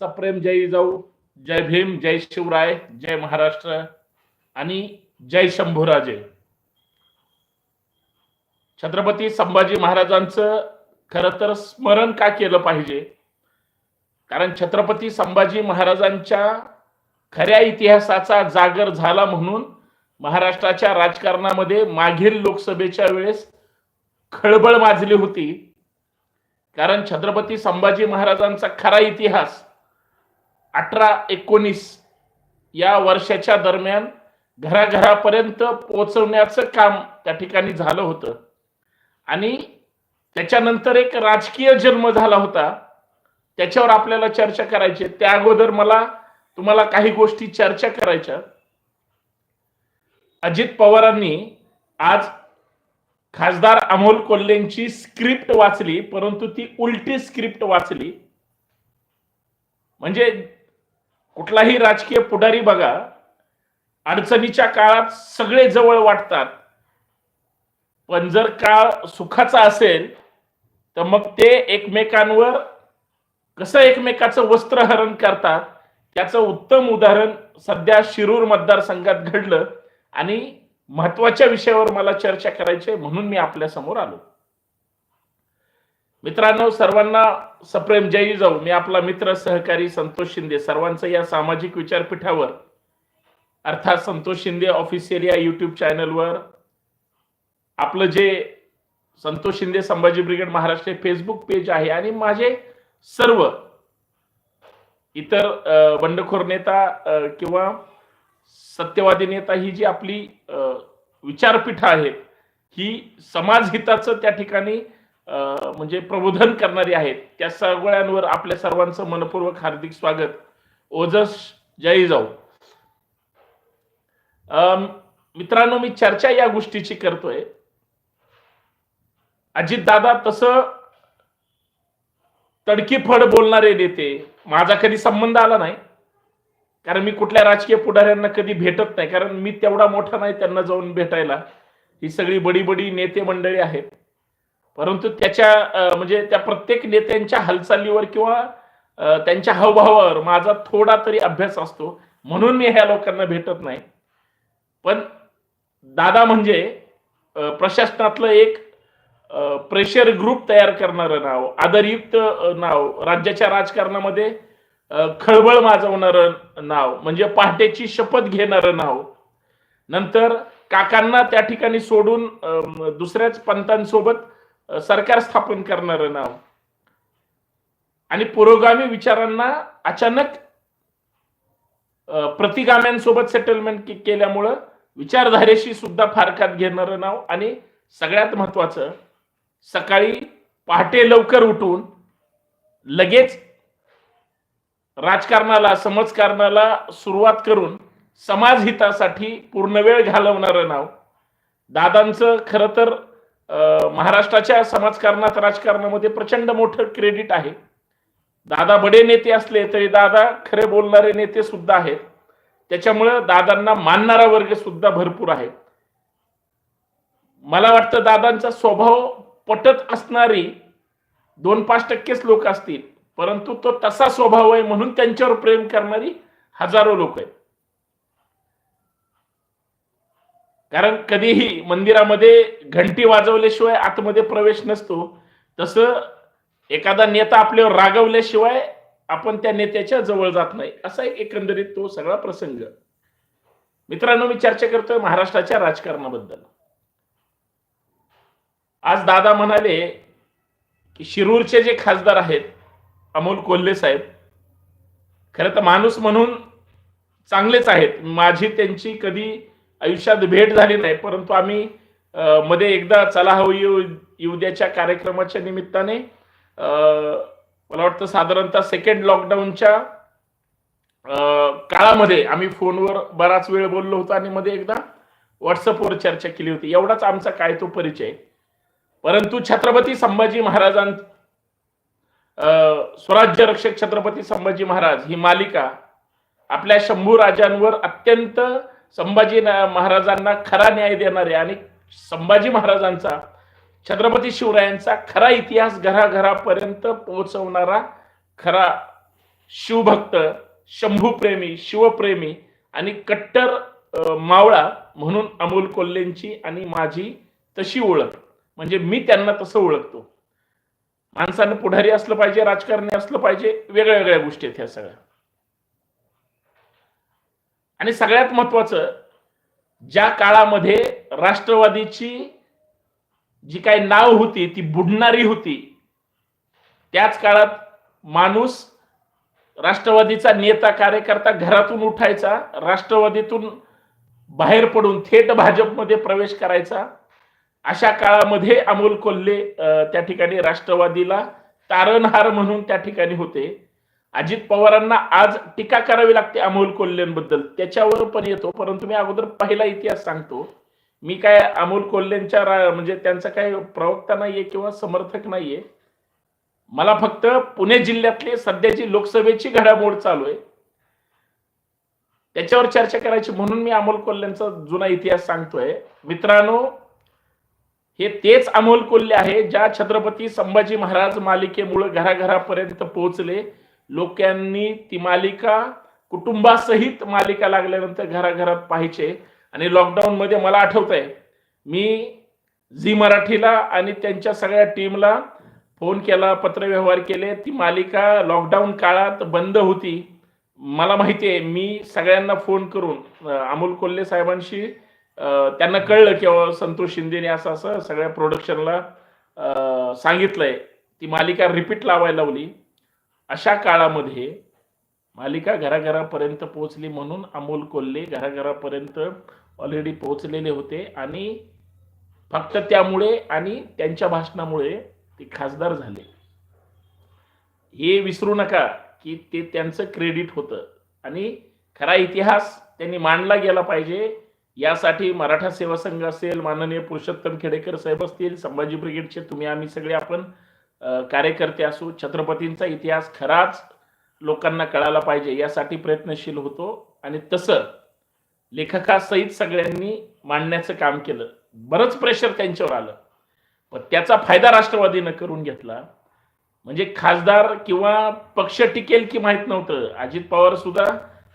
सप्रेम जय जाऊ जय भीम जय शिवराय जय महाराष्ट्र आणि जय शंभूराजे. छत्रपती संभाजी महाराजांचं खर तर स्मरण का केलं पाहिजे? कारण छत्रपती संभाजी महाराजांच्या खऱ्या इतिहासाचा जागर झाला म्हणून महाराष्ट्राच्या राजकारणामध्ये मागील लोकसभेच्या वेळेस खळबळ माजली होती. कारण छत्रपती संभाजी महाराजांचा खरा इतिहास अठरा एकोणीस या वर्षाच्या दरम्यान घराघरापर्यंत पोहोचवण्याचं काम त्या ठिकाणी झालं होतं. आणि त्याच्यानंतर एक राजकीय जन्म झाला होता. त्याच्यावर आपल्याला चर्चा करायची. त्या अगोदर मला तुम्हाला काही गोष्टी चर्चा करायच्या. अजित पवारांनी आज खासदार अमोल कोल्हेंची स्क्रिप्ट वाचली परंतु ती उलटी स्क्रिप्ट वाचली. म्हणजे कुठलाही राजकीय पुढारी बघा अडचणीच्या काळात सगळे जवळ वाटतात. पण जर काळ सुखाचा असेल तर मग ते एकमेकांवर कसं एकमेकाचं वस्त्रहरण करतात त्याचं उत्तम उदाहरण सध्या शिरूर मतदारसंघात घडलं आणि महत्त्वाच्या विषयावर मला चर्चा करायची आहे म्हणून मी आपल्यासमोर आलो. मित्रांनो सर्वांना सप्रेम जय जाऊ. मी आपला मित्र सहकारी संतोष शिंदे. सर्वांचं या सामाजिक विचारपीठावर अर्थात संतोष शिंदे ऑफिशियल या युट्यूब चॅनलवर आपलं जे Santosh Shinde Sambhaji brigade Maharashtra Facebook page आहे आणि माझे सर्व इतर बंडखोर नेता किंवा सत्यवादी नेता ही जी आपली विचारपीठ आहेत ही समाजहिताचं त्या ठिकाणी म्हणजे प्रबोधन करणारी आहेत. त्या सगळ्यांवर आपल्या सर्वांचं मनपूर्वक हार्दिक स्वागत. ओजस जय जाऊ. मित्रांनो मी चर्चा या गोष्टीची करतोय. अजितदादा तसं तडकीफड बोलणारे नेते माझा कधी संबंध आला नाही. कारण मी कुठल्या राजकीय पुढाऱ्यांना कधी भेटत नाही. कारण मी तेवढा मोठा नाही त्यांना जाऊन भेटायला. ही सगळी बडी बडी नेते मंडळी आहेत. परंतु त्याच्या म्हणजे त्या प्रत्येक नेत्यांच्या हालचालीवर किंवा त्यांच्या हावभावावर माझा थोडा तरी अभ्यास असतो. म्हणून मी ह्या लोकांना भेटत नाही. पण दादा म्हणजे प्रशासनातलं एक प्रेशर ग्रुप तयार करणारं नाव आदरयुक्त नाव राज्याच्या राजकारणामध्ये खळबळ माजवणारं नाव म्हणजे पहाटेची शपथ घेणारं नाव. नंतर काकांना त्या ठिकाणी सोडून दुसऱ्याच पंथांसोबत सरकार स्थापन करणारं नाव. आणि पुरोगामी विचारांना अचानक प्रतिगाम्यांसोबत सेटलमेंट केल्यामुळं विचारधारेशी सुद्धा फारकात घेणारं नाव आणि सगळ्यात महत्वाचं सकाळी पहाटे लवकर उठून लगेच राजकारणाला समाजकारणाला सुरुवात करून समाजहितासाठी पूर्ण वेळ घालवणारं नाव. दादांचं खरं तर महाराष्ट्राच्या समाजकारणात राजकारणामध्ये प्रचंड मोठं क्रेडिट आहे. दादा बडे नेते असले तरी दादा खरे बोलणारे नेते सुद्धा आहेत. त्याच्यामुळं दादांना मानणारा वर्ग सुद्धा भरपूर आहे. मला वाटतं दादांचा स्वभाव पटत असणारी दोन पाच टक्केच लोक असतील परंतु तो तसा स्वभाव आहे म्हणून त्यांच्यावर प्रेम करणारी हजारो लोक आहेत. कारण कधीही मंदिरामध्ये घंटी वाजवल्याशिवाय आतमध्ये प्रवेश नसतो. तसं एखादा नेता आपल्यावर रागवल्याशिवाय आपण त्या नेत्याच्या जवळ जात नाही. असा एक एकंदरीत तो सगळा प्रसंग. मित्रांनो मी चर्चा करतोय महाराष्ट्राच्या राजकारणाबद्दल. आज दादा म्हणाले की शिरूरचे जे खासदार आहेत अमोल कोल्हे साहेब खरं तर माणूस म्हणून चांगलेच आहेत. माझी त्यांची कधी आयुष्यात भेट झाली नाही परंतु आम्ही मध्ये एकदा चला हवं येऊ येऊ द्याच्या कार्यक्रमाच्या निमित्ताने मला वाटतं साधारणतः सेकंड लॉकडाऊनच्या अं, काळामध्ये आम्ही फोनवर बराच वेळ बोललो होतो आणि मध्ये एकदा व्हॉट्सअपवर चर्चा केली होती. एवढाच आमचा काय तो परिचय. परंतु छत्रपती संभाजी महाराजां स्वराज्य रक्षक छत्रपती संभाजी महाराज ही मालिका आपल्या शंभू राजांवर अत्यंत संभाजी महाराजांना खरा न्याय देणारे आणि संभाजी महाराजांचा छत्रपती शिवरायांचा खरा इतिहास घराघरापर्यंत पोहोचवणारा खरा शिवभक्त शंभूप्रेमी शिवप्रेमी आणि कट्टर मावळा म्हणून अमोल कोल्हेंची आणि माझी तशी ओळख. म्हणजे मी त्यांना तसं ओळखतो. माणसानं पुढारी असलं पाहिजे राजकारणी असलं पाहिजे वेगळ्या वेगळ्या गोष्टी आहेत ह्या सगळ्या. आणि सगळ्यात महत्वाचं ज्या काळामध्ये राष्ट्रवादीची जी काही नाव होती ती बुडणारी होती त्याच काळात माणूस राष्ट्रवादीचा नेता कार्यकर्ता घरातून उठायचा राष्ट्रवादीतून बाहेर पडून थेट भाजपमध्ये प्रवेश करायचा. अशा काळामध्ये अमोल कोल्हे त्या ठिकाणी राष्ट्रवादीला तारणहार म्हणून त्या ठिकाणी होते. अजित पवारांना आज टीका करावी लागते अमोल कोल्हेंबद्दल. त्याच्यावर पण येतो परंतु मी अगोदर पहिला इतिहास सांगतो. मी काय अमोल कोल्हेंच्या म्हणजे त्यांचा काय प्रवक्ता नाहीये किंवा समर्थक नाहीये. मला फक्त पुणे जिल्ह्यातले सध्याची लोकसभेची घडामोड चालू आहे. त्याच्यावर चर्चा करायची म्हणून मी अमोल कोल्ह्यांचा जुना इतिहास सांगतोय. मित्रांनो हे तेच अमोल कोल्हे आहे ज्या छत्रपती संभाजी महाराज मालिकेमुळे घराघरापर्यंत पोहोचले. लोकांनी ती मालिका कुटुंबासहित मालिका लागल्यानंतर घराघरात पाहायचे. आणि लॉकडाऊन मध्ये मला आठवत आहे मी झी मराठीला आणि त्यांच्या सगळ्या टीमला फोन केला पत्रव्यवहार केले. ती मालिका लॉकडाऊन काळात बंद होती. मला माहिती आहे मी सगळ्यांना फोन करून अमोल कोल्हे साहेबांशी त्यांना कळलं की संतोष शिंदेने असं असं सगळ्या प्रोडक्शनला सांगितलंय. ती मालिका रिपीट लावायला लावली. अशा काळामध्ये मालिका घराघरापर्यंत पोहोचली म्हणून अमोल कोल्हे घराघरापर्यंत ऑलरेडी पोहोचलेले होते आणि फक्त त्यामुळे आणि त्यांच्या भाषणामुळे ते खासदार झाले. हे विसरू नका की ते त्यांचं क्रेडिट होतं आणि खरा इतिहास त्यांनी मांडला गेला पाहिजे. यासाठी मराठा सेवा संघ असेल माननीय पुरुषोत्तम खेडेकर साहेब असतील संभाजी ब्रिगेडचे तुम्ही आम्ही सगळे आपण कार्यकर्ते असू छत्रपतींचा इतिहास खराच लोकांना कळायला पाहिजे यासाठी प्रयत्नशील होतो. आणि तसं लेखकासहित सगळ्यांनी मांडण्याचं काम केलं. बरंच प्रेशर त्यांच्यावर आलं. पण त्याचा फायदा राष्ट्रवादीनं करून घेतला. म्हणजे खासदार किंवा पक्ष टिकेल की माहीत नव्हतं. अजित पवार सुद्धा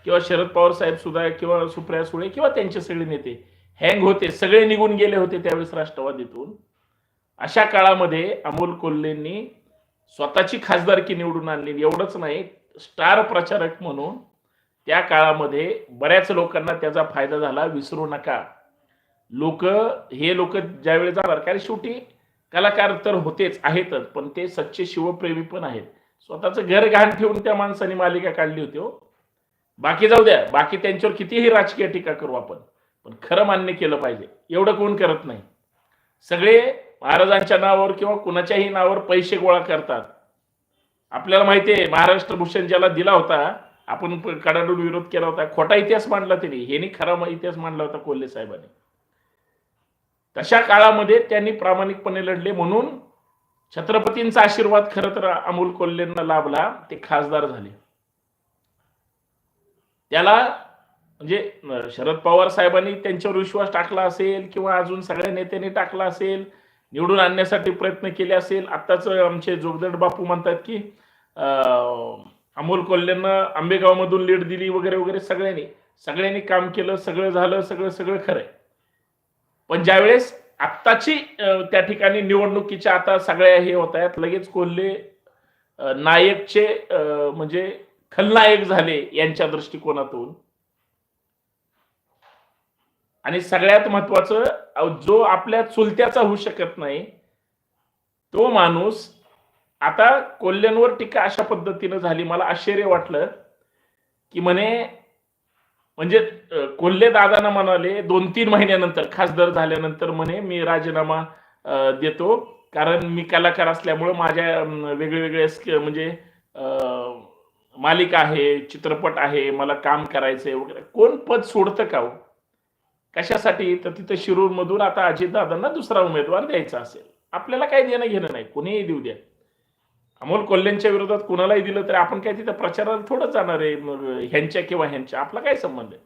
किंवा शरद पवार साहेब सुद्धा किंवा सुप्रिया सुळे किंवा त्यांचे सगळे नेते हँग होते. सगळे निघून गेले होते त्यावेळेस राष्ट्रवादीतून. अशा काळामध्ये अमोल कोल्हेंनी स्वतःची खासदारकी निवडून आणली एवढंच नाही स्टार प्रचारक म्हणून त्या काळामध्ये बऱ्याच लोकांना त्याचा फायदा झाला विसरू नका. लोक हे लोक ज्यावेळी जाणार कारण शेवटी कलाकार तर होतेच आहेतच पण ते सच्चे शिवप्रेमी पण आहेत. स्वतःचं घर घाण ठेवून त्या माणसाने मालिका काढली होती हो. बाकी जाऊ द्या बाकी त्यांच्यावर कितीही राजकीय टीका करू आपण पण खरं मान्य केलं पाहिजे. एवढं कोण करत नाही. सगळे महाराजांच्या नावावर किंवा कुणाच्याही नावावर पैसे गोळा करतात. आपल्याला माहिती आहे महाराष्ट्र भूषण ज्याला दिला होता आपण कडाडून विरोध केला होता खोटा इतिहास मांडला त्यांनी हेनी खरा इतिहास मांडला होता कोल्हे साहेबांनी. तशा काळामध्ये त्यांनी प्रामाणिकपणे लढले म्हणून छत्रपतींचा आशीर्वाद खर तर अमोल कोल्हेंना लाभला ते खासदार झाले. त्याला म्हणजे शरद पवार साहेबांनी त्यांच्यावर विश्वास टाकला असेल किंवा अजून सगळ्या नेत्यांनी टाकला असेल निवडून आणण्यासाठी प्रयत्न केले असेल आत्ताच आमचे जोगदड बापू म्हणतात की अमोल अमोल आंबेगाव आंबेगावमधून लीड दिली वगैरे वगैरे सगळ्यांनी. सगळ्यांनी काम केलं सगळं झालं सगळं सगळं खरंय. पण ज्यावेळेस आत्ताची त्या ठिकाणी निवडणुकीच्या आता सगळ्या हे होत आहेत लगेच कोल्हे नायकचे म्हणजे खलनायक झाले यांच्या दृष्टिकोनातून. आणि सगळ्यात महत्वाचं जो आपल्या चुलत्याचा होऊ शकत नाही तो माणूस आता कोल्ह्यांवर टीका अशा पद्धतीनं झाली मला आश्चर्य वाटलं की म्हणे म्हणजे कोल्हे दादाना म्हणाले दोन तीन महिन्यानंतर खासदार झाल्यानंतर म्हणे मी राजीनामा देतो कारण मी कलाकार असल्यामुळं माझ्या वेगळेवेगळे वेगळे वेगळे म्हणजे मालिका आहे चित्रपट आहे मला काम करायचंय वगैरे. कोण पद सोडतं का हो? कशासाठी? तर तिथं शिरूर मधून आता अजितदादांना दुसरा उमेदवार द्यायचा असेल. आपल्याला काही देणं घेणं नाही. कोणीही देऊ द्या. अमोल कोल्ह्यांच्या विरोधात कुणालाही दिलं तर आपण काय तिथं प्रचाराला थोडं जाणार आहे. ह्यांच्या किंवा ह्यांच्या. आपला काय संबंध आहे?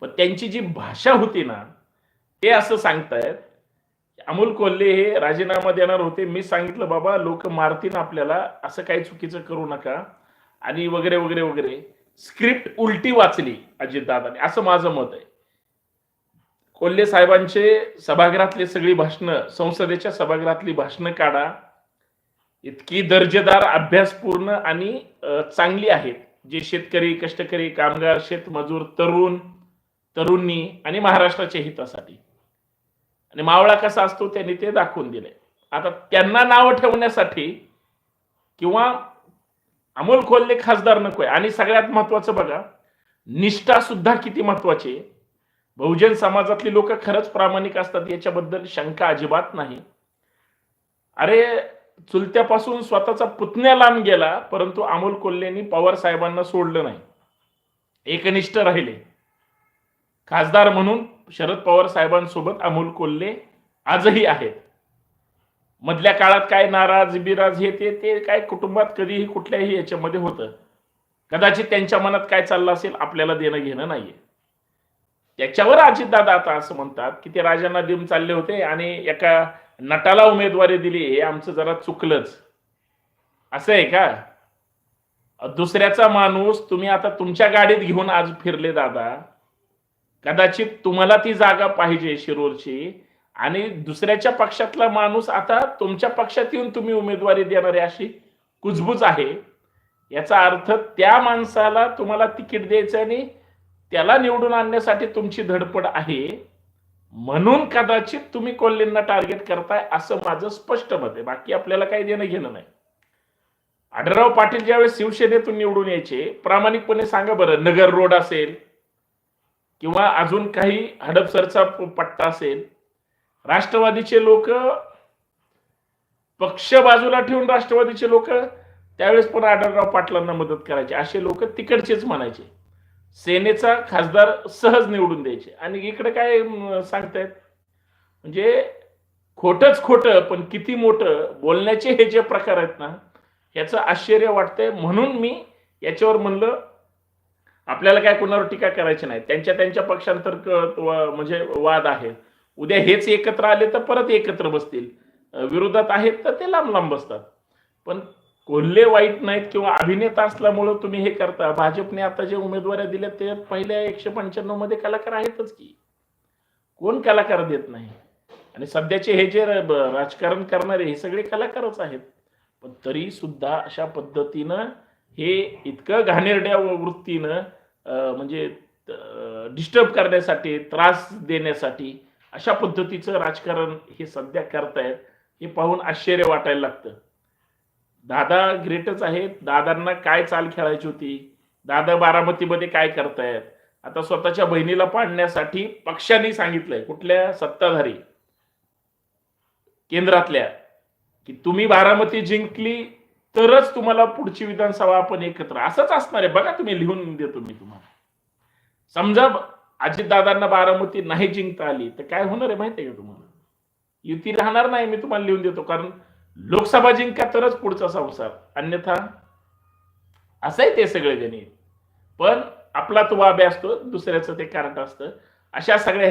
पण त्यांची जी भाषा होती ना ते असं सांगतायत अमोल कोल्हे हे राजीनामा देणार होते. मी सांगितलं बाबा लोक मारतील आपल्याला. असं काही चुकीचं करू नका. आणि वगैरे वगैरे वगैरे. स्क्रिप्ट उलटी वाचली अजितदादाने. असं माझं मत आहे. कोल्हे साहेबांचे सभागृहातली सगळी भाषणं संसदेच्या सभागृहातली भाषणं काढा. इतकी दर्जेदार अभ्यासपूर्ण आणि चांगली आहेत. जे शेतकरी कष्टकरी कामगार शेतमजूर तरुण तरुणी आणि महाराष्ट्राच्या हितासाठी. आणि मावळा कसा असतो त्यांनी ते दाखवून दिले. आता त्यांना नावं ठेवण्यासाठी किंवा अमोल खोल्ले खासदार नकोय. आणि सगळ्यात महत्वाचं बघा निष्ठा सुद्धा किती महत्वाची आहे. बहुजन समाजातली लोक खरंच प्रामाणिक असतात याच्याबद्दल शंका अजिबात नाही. अरे चुलत्यापासून स्वतःचा पुतण्या लांब गेला परंतु अमोल कोल्हेंनी पवार साहेबांना सोडलं नाही. एकनिष्ठ राहिले. खासदार म्हणून शरद पवार साहेबांसोबत अमोल कोल्हे आजही आहेत. मधल्या काळात काय नाराज बिराज हे ते ते काय कुटुंबात कधीही कुठल्याही याच्यामध्ये होतं. कदाचित त्यांच्या मनात काय चाललं असेल आपल्याला देणं घेणं नाहीये. त्याच्यावर अजितदादा आता असं म्हणतात की ते राजांना देऊन चालले होते आणि एका नटाला उमेदवारी दिली हे आमचं जरा चुकलंच. असं आहे का? दुसऱ्याचा माणूस तुम्ही आता तुमच्या गाडीत घेऊन आज फिरले दादा. कदाचित तुम्हाला ती जागा पाहिजे शिरोरची. आणि दुसऱ्याच्या पक्षातला माणूस आता तुमच्या पक्षात येऊन तुम्ही उमेदवारी देणारी अशी कुजबूज आहे. याचा अर्थ त्या माणसाला तुम्हाला तिकीट द्यायचं आणि त्याला निवडून आणण्यासाठी तुमची धडपड आहे. म्हणून कदाचित तुम्ही कोल्हेंना टार्गेट करताय असं माझं स्पष्ट मत आहे. बाकी आपल्याला काही देणं घेणं नाही. आढळराव पाटील ज्यावेळेस शिवसेनेतून निवडून यायचे प्रामाणिकपणे सांगा बरं नगर रोड असेल किंवा अजून काही हडपसरचा पट्टा असेल राष्ट्रवादीचे लोक पक्ष बाजूला ठेवून राष्ट्रवादीचे लोक त्यावेळेस पण आढळराव पाटलांना मदत करायचे. असे लोक तिकडचेच म्हणायचे. सेनेचा खासदार सहज निवडून द्यायचे. आणि इकडे काय सांगतायत? म्हणजे खोटच खोटं पण किती मोठं बोलण्याचे हे जे प्रकार आहेत ना याचं आश्चर्य वाटतंय. म्हणून मी याच्यावर म्हणलं आपल्याला काय कोणावर टीका करायची नाही. त्यांच्या त्यांच्या पक्षांतर म्हणजे वाद आहे. उद्या हेच एकत्र आले तर परत एकत्र बसतील. विरोधात आहेत तर ते लांब लांब बसतात. पण कोल्हे वाईट नाहीत किंवा अभिनेता असल्यामुळं तुम्ही हे करता. भाजपने आता जे उमेदवाऱ्या दिल्या ते पहिल्या एकशे पंच्याण्णवमध्ये कलाकार आहेतच की. कोण कलाकार देत नाही? आणि सध्याचे हे जे राजकारण करणारे हे सगळे कलाकारच आहेत. पण तरी सुद्धा अशा पद्धतीनं हे इतकं घाणेरड्या वृत्तीनं म्हणजे डिस्टर्ब करण्यासाठी त्रास देण्यासाठी अशा पद्धतीचं राजकारण हे सध्या करतायत हे पाहून आश्चर्य वाटायला लागतं. दादा ग्रेटच आहेत. दादांना काय चाल खेळायची होती? दादा बारामतीमध्ये काय करतायत? आता स्वतःच्या बहिणीला पाडण्यासाठी पक्षांनी सांगितलंय कुठल्या सत्ताधारी? केंद्रातल्या. की तुम्ही बारामती जिंकली तरच तुम्हाला पुढची विधानसभा आपण एकत्र. असंच असणार आहे. बघा तुम्ही लिहून देतो मी तुम्हाला. समजा अजितदादांना बारामती नाही जिंकता आली तर काय होणार आहे माहिती आहे का तुम्हाला? युती राहणार नाही मी तुम्हाला लिहून देतो. कारण लोकसभा जिंका तरच पुढचा संसार. अन्यथा असंही ते सगळे गणित पण आपला तो वाबे असतो दुसऱ्याचं ते कारण असतं. अशा सगळ्या